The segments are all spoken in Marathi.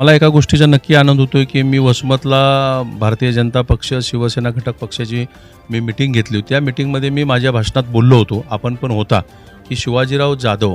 मला एका गोष्टीचा नक्की आनंद होतोय की मी वसमतला भारतीय जनता पक्ष शिवसेना घटक पक्षाची मी मिटिंग घेतली होती. त्या मिटिंगमध्ये मी माझ्या भाषणात बोललो होतो. आपण पण होता की शिवाजीराव जाधव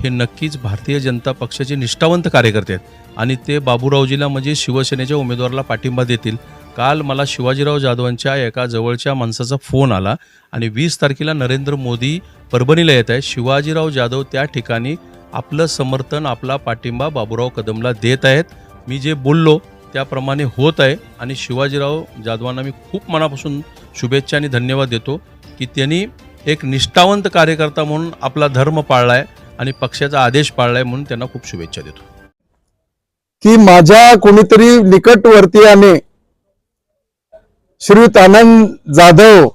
हे नक्कीच भारतीय जनता पक्षाचे निष्ठावंत कार्यकर्ते आहेत आणि ते बाबूरावजीला म्हणजे शिवसेनेच्या उमेदवाराला पाठिंबा देतील. काल मला शिवाजीराव जाधवांच्या एका जवळच्या माणसाचा फोन आला आणि वीस तारखेला नरेंद्र मोदी परभणीला येत आहे शिवाजीराव जाधव त्या ठिकाणी आपलं समर्थन आपला पाठिंबा बाबूराव कदमला देत आहेत. मी जे बोललो त्याप्रमाणे होत आहे आणि शिवाजीराव जाधवांना मी खूप मनापासून शुभेच्छा आणि धन्यवाद देतो की त्यांनी एक निष्ठावंत कार्यकर्ता म्हणून आपला धर्म पाळला आहे आणि पक्षाचा आदेश पाळला आहे म्हणून त्यांना खूप शुभेच्छा देतो. की माझ्या कोणीतरी निकटवर्तीयाने श्रीयुत आनंद जाधव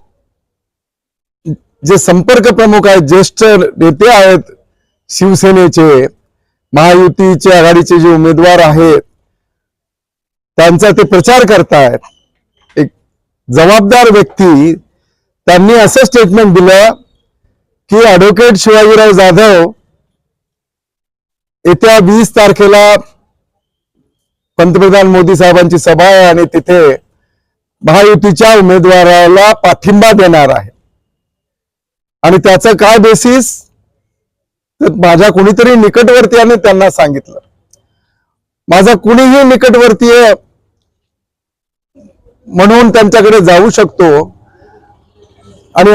जे संपर्क प्रमुख आहेत ज्येष्ठ नेते आहेत शिवसेनेचे महायुतीचे आघाडीचे जे उमेदवार आहेत त्यांचा ते प्रचार करतायत. एक जबाबदार व्यक्ती त्यांनी असं स्टेटमेंट दिलं की ऍडव्होकेट शिवाजीराव जाधव येत्या वीस तारखेला पंतप्रधान मोदी साहेबांची सभा आहे आणि तिथे महायुतीच्या उमेदवाराला पाठिंबा देणार आहे. आणि त्याचं काय बेसिस तर माझ्या कुणीतरी निकटवर्तीयाने त्यांना सांगितलं. माझा कुणीही निकटवर्तीय म्हणून त्यांच्याकडे जाऊ शकतो आणि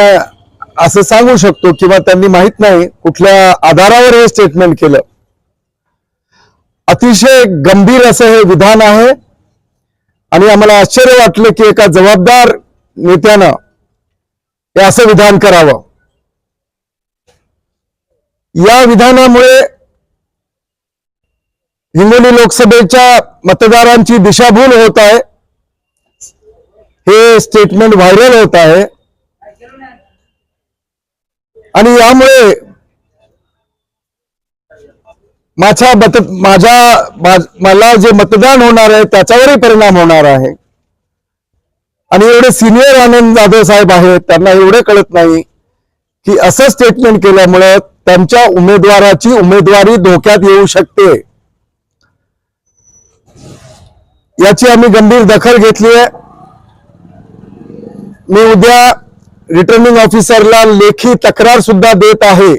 असं सांगू शकतो किंवा त्यांनी माहीत नाही कुठल्या आधारावर हे स्टेटमेंट केलं. अतिशय गंभीर असं हे विधान आहे आणि आम्हाला आश्चर्य वाटलं की एका जबाबदार नेत्यानं हे असं विधान करावं. या विधानामुळे हिंगोली लोकसभेच्या मतदारांची दिशाभूल होत आहे. हे स्टेटमेंट व्हायरल होत आहे. आणि यामुळे माझ्या मत माझ्या मला जे मतदान होणार आहे त्याच्यावरही परिणाम होणार आहे. आणि एवढे सिनियर आनंद जाधव साहेब आहेत त्यांना एवढे कळत नाही की असं स्टेटमेंट केल्यामुळे त्यांच्या उमेदवाराची उमेदवारी धोक्यात येऊ शकते. याची आम्ही गंभीर दखल घेतली आहे. मी उद्या रिटर्निंग ऑफिसरला लेखी तक्रार सुद्धा देत आहे.